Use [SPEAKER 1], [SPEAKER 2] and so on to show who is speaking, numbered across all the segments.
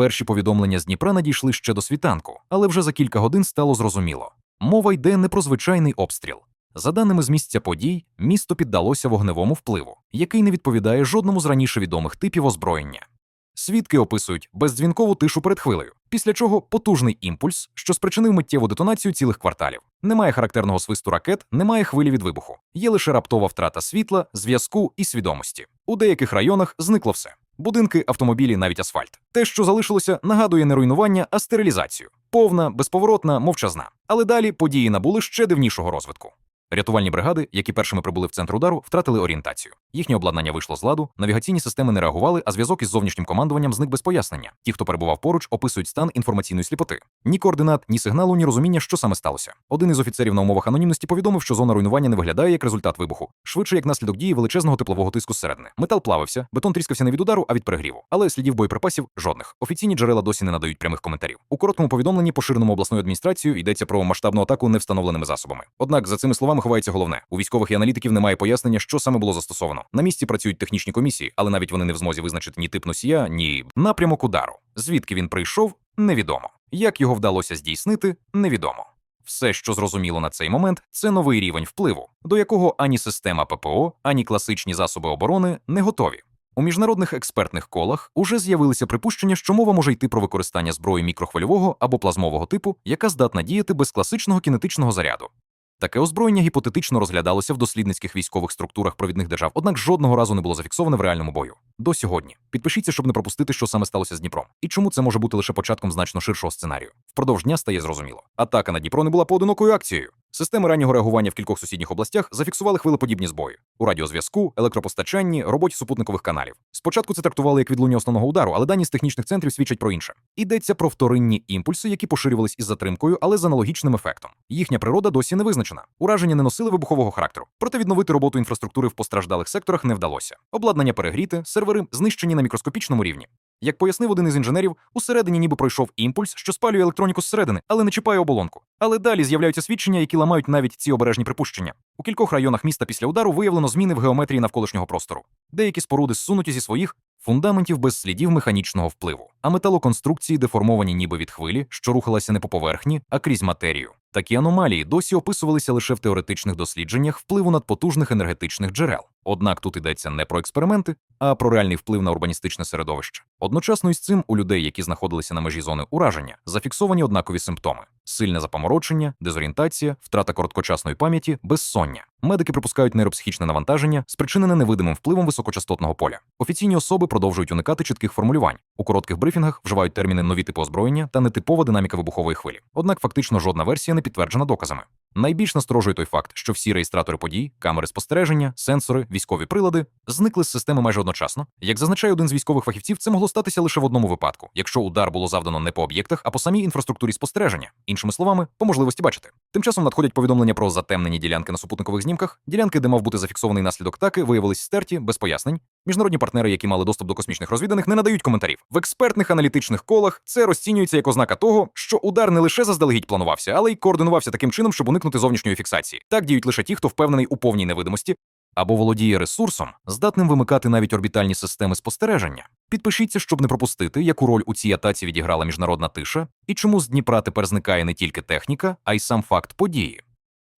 [SPEAKER 1] Перші повідомлення з Дніпра надійшли ще до світанку, але вже за кілька годин стало зрозуміло. Мова йде не про звичайний обстріл. За даними з місця подій, місто піддалося вогневому впливу, який не відповідає жодному з раніше відомих типів озброєння. Свідки описують бездзвінкову тишу перед хвилею, після чого потужний імпульс, що спричинив миттєву детонацію цілих кварталів. Немає характерного свисту ракет, немає хвилі від вибуху. Є лише раптова втрата світла, зв'язку і свідомості. У деяких районах зникло все: будинки, автомобілі, навіть асфальт. Те, що залишилося, нагадує не руйнування, а стерилізацію. Повна, безповоротна, мовчазна. Але далі події набули ще дивнішого розвитку. Рятувальні бригади, які першими прибули в центр удару, втратили орієнтацію. Їхнє обладнання вийшло з ладу, навігаційні системи не реагували, а зв'язок із зовнішнім командуванням зник без пояснення. Ті, хто перебував поруч, описують стан інформаційної сліпоти. Ні координат, ні сигналу, ні розуміння, що саме сталося. Один із офіцерів на умовах анонімності повідомив, що зона руйнування не виглядає як результат вибуху, швидше як наслідок дії величезного теплового тиску зсередини. Метал плавився, бетон тріскався не від удару, а від перегріву. Але слідів боєприпасів жодних. Офіційні джерела досі не надають прямих коментарів. У короткому повідомленні, поширеному обласною адміністрацією, йдеться про масштабну атаку невстановленими засобами. Однак за цими словами ховається головне: у військових і аналітиків немає пояснення, що саме було застосовано. На місці працюють технічні комісії, але навіть вони не в змозі визначити ні тип носія, ні напрямок удару. Звідки він прийшов, невідомо. Як його вдалося здійснити, невідомо. Все, що зрозуміло на цей момент, це новий рівень впливу, до якого ані система ППО, ані класичні засоби оборони не готові. У міжнародних експертних колах уже з'явилися припущення, що мова може йти про використання зброї мікрохвильового або плазмового типу, яка здатна діяти без класичного кінетичного заряду. Таке озброєння гіпотетично розглядалося в дослідницьких військових структурах провідних держав, однак жодного разу не було зафіксоване в реальному бою. До сьогодні. Підпишіться, щоб не пропустити, що саме сталося з Дніпром. І чому це може бути лише початком значно ширшого сценарію. Впродовж дня стає зрозуміло. Атака на Дніпро не була поодинокою акцією. Системи раннього реагування в кількох сусідніх областях зафіксували хвилеподібні збої у радіозв'язку, електропостачанні, роботі супутникових каналів. Спочатку це трактували як відлуння основного удару, але дані з технічних центрів свідчать про інше. Йдеться про вторинні імпульси, які поширювались із затримкою, але з аналогічним ефектом. Їхня природа досі не визначена. Ураження не носили вибухового характеру. Проте відновити роботу інфраструктури в постраждалих секторах не вдалося. Обладнання перегріте, сервери знищені на мікроскопічному рівні. Як пояснив один із інженерів, усередині ніби пройшов імпульс, що спалює електроніку зсередини, але не чіпає оболонку. Але далі з'являються свідчення, які ламають навіть ці обережні припущення. У кількох районах міста після удару виявлено зміни в геометрії навколишнього простору. Деякі споруди зсунуті зі своїх фундаментів без слідів механічного впливу, а металоконструкції деформовані ніби від хвилі, що рухалася не по поверхні, а крізь матерію. Такі аномалії досі описувалися лише в теоретичних дослідженнях впливу надпотужних енергетичних джерел. Однак тут йдеться не про експерименти, а про реальний вплив на урбаністичне середовище. Одночасно із цим у людей, які знаходилися на межі зони ураження, зафіксовані однакові симптоми: сильне запаморочення, дезорієнтація, втрата короткочасної пам'яті, безсоння. Медики припускають нейропсихічне навантаження, спричинене невидимим впливом високочастотного поля. Офіційні особи продовжують уникати чітких формулювань. У коротких брифінгах вживають терміни нові типи озброєння та нетипова динаміка вибухової хвилі. Однак фактично жодна версія не підтверджена доказами. Найбільш насторожує той факт, що всі реєстратори подій, камери спостереження, сенсори, військові прилади зникли з системи майже одночасно. Як зазначає один з військових фахівців, це могло статися лише в одному випадку, якщо удар було завдано не по об'єктах, а по самій інфраструктурі спостереження, іншими словами, по можливості бачити. Тим часом надходять повідомлення про затемнені ділянки на супутникових знімках. Ділянки, де мав бути зафіксований наслідок атаки, виявились стерті без пояснень. Міжнародні партнери, які мали доступ до космічних розвіданих, не надають коментарів. В експертних аналітичних колах це розцінюється як ознака того, що удар не лише заздалегідь планувався, але й координувався таким чином, щоб уникнути зовнішньої фіксації. Так діють лише ті, хто впевнений у повній невидимості. Або володіє ресурсом, здатним вимикати навіть орбітальні системи спостереження. Підпишіться, щоб не пропустити, яку роль у цій атаці відіграла міжнародна тиша, і чому з Дніпра тепер зникає не тільки техніка, а й сам факт події.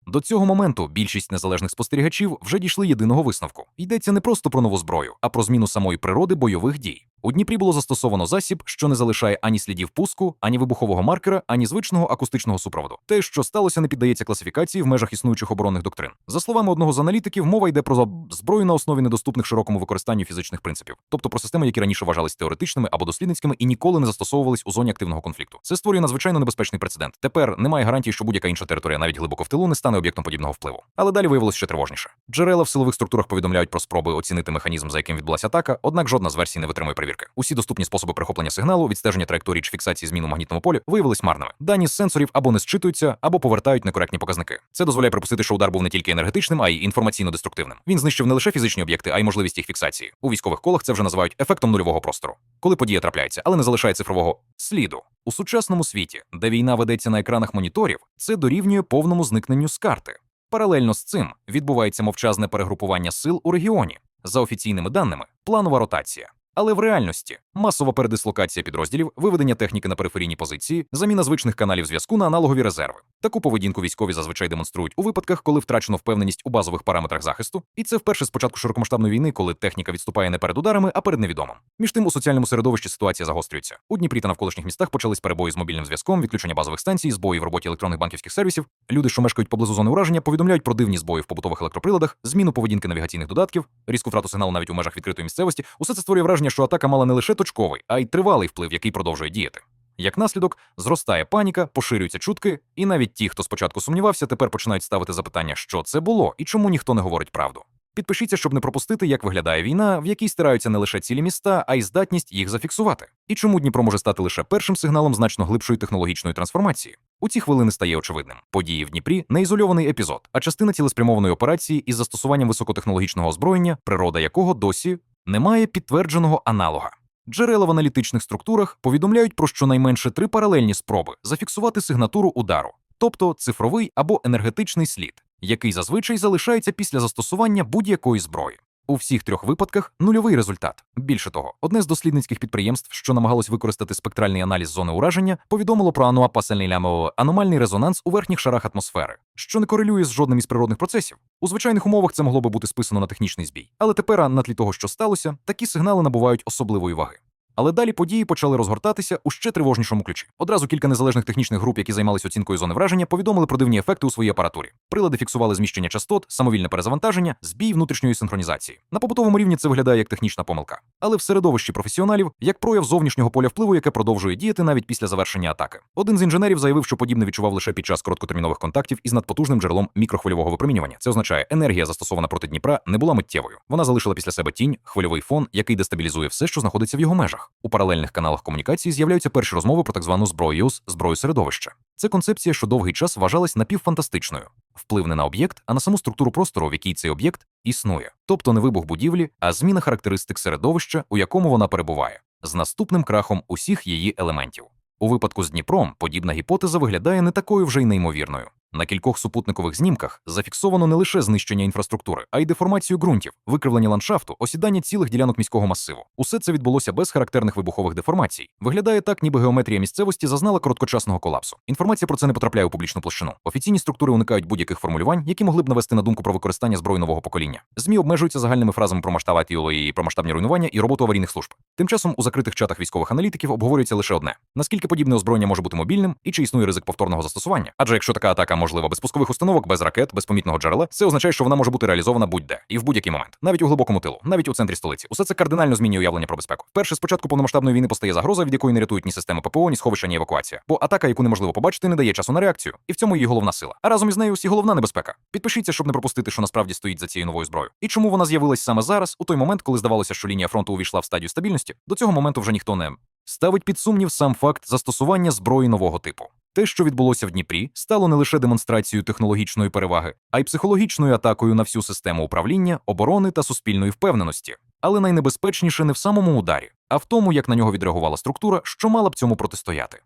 [SPEAKER 1] До цього моменту більшість незалежних спостерігачів вже дійшли єдиного висновку. Йдеться не просто про нову зброю, а про зміну самої природи бойових дій. У Дніпрі було застосовано засіб, що не залишає ані слідів пуску, ані вибухового маркера, ані звичного акустичного супроводу. Те, що сталося, не піддається класифікації в межах існуючих оборонних доктрин. За словами одного з аналітиків, мова йде про зброю на основі недоступних широкому використанню фізичних принципів, тобто про системи, які раніше вважались теоретичними або дослідницькими і ніколи не застосовувались у зоні активного конфлікту. Це створює надзвичайно небезпечний прецедент. Тепер немає гарантії, що будь-яка інша територія, навіть глибоко в тилу, не стане об'єктом подібного впливу. Але далі виявилось ще тривожніше. Джерела в силових структурах повідомляють про спроби оцінити механізм, за яким відбулася атака, однак жодна з версій не витримує перевірки. Усі доступні способи прихоплення сигналу, відстеження траєкторії чи фіксації змін у магнітному полі виявились марними. Дані з сенсорів або не зчитуються, або повертають некоректні показники. Це дозволяє припустити, що удар був не тільки енергетичним, а й інформаційно-деструктивним. Він знищив не лише фізичні об'єкти, а й можливість їх фіксації. У військових колах це вже називають ефектом нульового простору. Коли подія трапляється, але не залишає цифрового сліду. У сучасному світі, де війна ведеться на екранах моніторів, це дорівнює повному зникненню з карти. Паралельно з цим відбувається мовчазне перегрупування сил у регіоні. За офіційними даними, планова ротація. Але в реальності масова передислокація підрозділів, виведення техніки на периферійні позиції, заміна звичних каналів зв'язку на аналогові резерви. Таку поведінку військові зазвичай демонструють у випадках, коли втрачено впевненість у базових параметрах захисту, і це вперше з початку широкомасштабної війни, коли техніка відступає не перед ударами, а перед невідомим. Між тим у соціальному середовищі ситуація загострюється. У Дніпрі та навколишніх містах почались перебої з мобільним зв'язком, відключення базових станцій, збої в роботі електронних банківських сервісів. Люди, що мешкають поблизу зони ураження, повідомляють про дивні збої в побутових електроприладах, зміну поведінки навігаційних додатків, різку втрату сигналу навіть у межах відкритої місцевості. Усе це створює враження, що атака мала не лише точковий, а й тривалий вплив, який продовжує діяти. Як наслідок, зростає паніка, поширюються чутки, і навіть ті, хто спочатку сумнівався, тепер починають ставити запитання, що це було і чому ніхто не говорить правду. Підпишіться, щоб не пропустити, як виглядає війна, в якій стираються не лише цілі міста, а й здатність їх зафіксувати. І чому Дніпро може стати лише першим сигналом значно глибшої технологічної трансформації. У ці хвилини стає очевидним. Події в Дніпрі не ізольований епізод, а частина цілеспрямованої операції із застосуванням високотехнологічного озброєння, природа якого досі не має підтвердженого аналога. Джерела в аналітичних структурах повідомляють про щонайменше три паралельні спроби зафіксувати сигнатуру удару, тобто цифровий або енергетичний слід, який зазвичай залишається після застосування будь-якої зброї. У всіх трьох випадках нульовий результат. Більше того, одне з дослідницьких підприємств, що намагалось використати спектральний аналіз зони ураження, повідомило про ануапасельний лямово аномальний резонанс у верхніх шарах атмосфери, що не корелює з жодним із природних процесів. У звичайних умовах це могло би бути списано на технічний збій. Але тепер, на тлі того, що сталося, такі сигнали набувають особливої ваги. Але далі події почали розгортатися у ще тривожнішому ключі. Одразу кілька незалежних технічних груп, які займалися оцінкою зони враження, повідомили про дивні ефекти у своїй апаратурі. Прилади фіксували зміщення частот, самовільне перезавантаження, збій внутрішньої синхронізації. На побутовому рівні це виглядає як технічна помилка, але в середовищі професіоналів як прояв зовнішнього поля впливу, яке продовжує діяти навіть після завершення атаки. Один з інженерів заявив, що подібне відчував лише під час короткотермінових контактів із надпотужним джерелом мікрохвильового випромінювання. Це означає, енергія, застосована проти Дніпра, не була миттєвою. Вона залишила після себе тінь, хвильовий фон, який дестабілізує все, що знаходиться в його межах. У паралельних каналах комунікації з'являються перші розмови про так звану зброю ЮС, зброю середовища. Це концепція, що довгий час вважалась напівфантастичною. Вплив не на об'єкт, а на саму структуру простору, в якій цей об'єкт існує, тобто не вибух будівлі, а зміна характеристик середовища, у якому вона перебуває, з наступним крахом усіх її елементів. У випадку з Дніпром подібна гіпотеза виглядає не такою вже й неймовірною. На кількох супутникових знімках зафіксовано не лише знищення інфраструктури, а й деформацію ґрунтів, викривлення ландшафту, осідання цілих ділянок міського масиву. Усе це відбулося без характерних вибухових деформацій. Виглядає так, ніби геометрія місцевості зазнала короткочасного колапсу. Інформація про це не потрапляє у публічну площину. Офіційні структури уникають будь-яких формулювань, які могли б навести на думку про використання зброї нового покоління. ЗМІ обмежуються загальними фразами про масштаб атіолої і про масштабні руйнування і роботу аварійних служб. Тим часом у закритих чатах військових аналітиків обговорюється лише одне: наскільки подібне озброєння може бути мобільним і чи існує ризик повторного застосування. Адже якщо така атака можлива без пускових установок, без ракет, без помітного джерела, це означає, що вона може бути реалізована будь-де і в будь-який момент, навіть у глибокому тилу, навіть у центрі столиці. Усе це кардинально змінює уявлення про безпеку. Перше, спочатку повномасштабної війни постає загроза, від якої не рятують ні системи ППО, ні сховища, ні евакуація. Бо атака, яку неможливо побачити, не дає часу на реакцію, і в цьому її головна сила. А разом із нею і головна небезпека. Підпишіться, щоб не пропустити, що насправді стоїть за цією новою зброєю. І чому вона з'явилась саме зараз, у той момент, коли здавалося, що лінія фронту увійшла в стадію стабільності, до цього моменту вже ніхто не ставить під сумнів сам факт застосування зброї нового типу. Те, що відбулося в Дніпрі, стало не лише демонстрацією технологічної переваги, а й психологічною атакою на всю систему управління, оборони та суспільної впевненості. Але найнебезпечніше не в самому ударі, а в тому, як на нього відреагувала структура, що мала б цьому протистояти.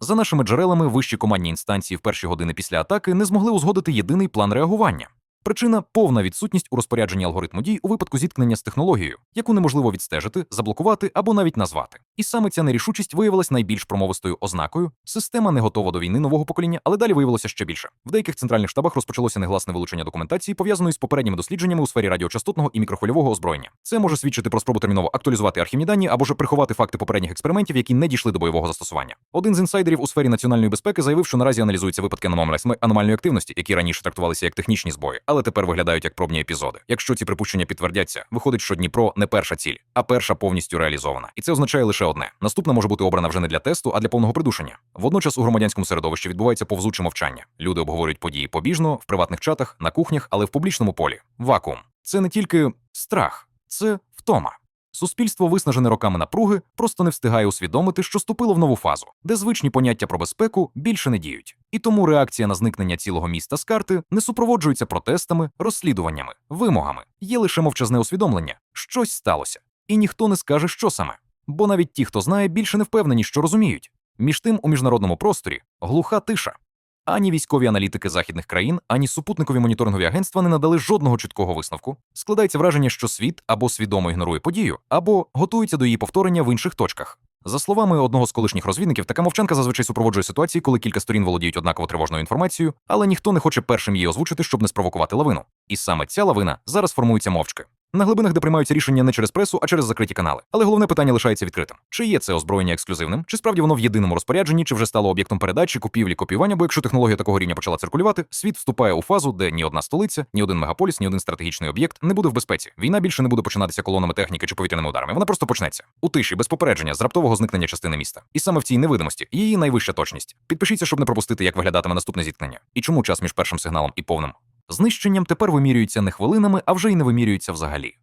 [SPEAKER 1] За нашими джерелами, вищі командні інстанції в перші години після атаки не змогли узгодити єдиний план реагування. Причина повна відсутність у розпорядженні алгоритму дій у випадку зіткнення з технологією, яку неможливо відстежити, заблокувати або навіть назвати. І саме ця нерішучість виявилась найбільш промовистою ознакою. Система не готова до війни нового покоління, але далі виявилося ще більше. В деяких центральних штабах розпочалося негласне вилучення документації, пов'язаної з попередніми дослідженнями у сфері радіочастотного і мікрохвильового озброєння. Це може свідчити про спробу терміново актуалізувати архівні дані або ж приховати факти попередніх експериментів, які не дійшли до бойового застосування. Один з інсайдерів у сфері національної безпеки заявив, що наразі аналізуються випадки аномальної активності, які раніше трактувалися як технічні збої, але тепер виглядають як пробні епізоди. Якщо ці припущення підтвердяться, виходить, що Дніпро не перша ціль, а перша повністю реалізована. І це означає лише одне: наступна може бути обрана вже не для тесту, а для повного придушення. Водночас у громадянському середовищі відбувається повзуче мовчання. Люди обговорюють події побіжно, в приватних чатах, на кухнях, але в публічному полі. Вакуум. Це не тільки страх, це втома. Суспільство, виснажене роками напруги, просто не встигає усвідомити, що ступило в нову фазу, де звичні поняття про безпеку більше не діють. І тому реакція на зникнення цілого міста з карти не супроводжується протестами, розслідуваннями, вимогами. Є лише мовчазне усвідомлення, щось сталося, і ніхто не скаже, що саме. Бо навіть ті, хто знає, більше не впевнені, що розуміють. Між тим, у міжнародному просторі глуха тиша. Ані військові аналітики західних країн, ані супутникові моніторингові агентства не надали жодного чіткого висновку. Складається враження, що світ або свідомо ігнорує подію, або готується до її повторення в інших точках. За словами одного з колишніх розвідників, така мовчанка зазвичай супроводжує ситуації, коли кілька сторін володіють однаково тривожною інформацією, але ніхто не хоче першим її озвучити, щоб не спровокувати лавину. І саме ця лавина зараз формується мовчки. На глибинах, де приймаються рішення не через пресу, а через закриті канали. Але головне питання лишається відкритим: чи є це озброєння ексклюзивним, чи справді воно в єдиному розпорядженні, чи вже стало об'єктом передачі, купівлі, копіювання, бо якщо технологія такого рівня почала циркулювати, світ вступає у фазу, де ні одна столиця, ні один мегаполіс, ні один стратегічний об'єкт не буде в безпеці. Війна більше не буде починатися колонами техніки чи повітряними ударами. Вона просто почнеться у тиші, без попередження, з раптового зникнення частини міста. І саме в цій невидимості її найвища точність. Підпишіться, щоб не пропустити, як виглядатиме наступне зіткнення. І чому час між першим сигналом і повним знищенням тепер вимірюється не хвилинами, а вже й не вимірюється взагалі.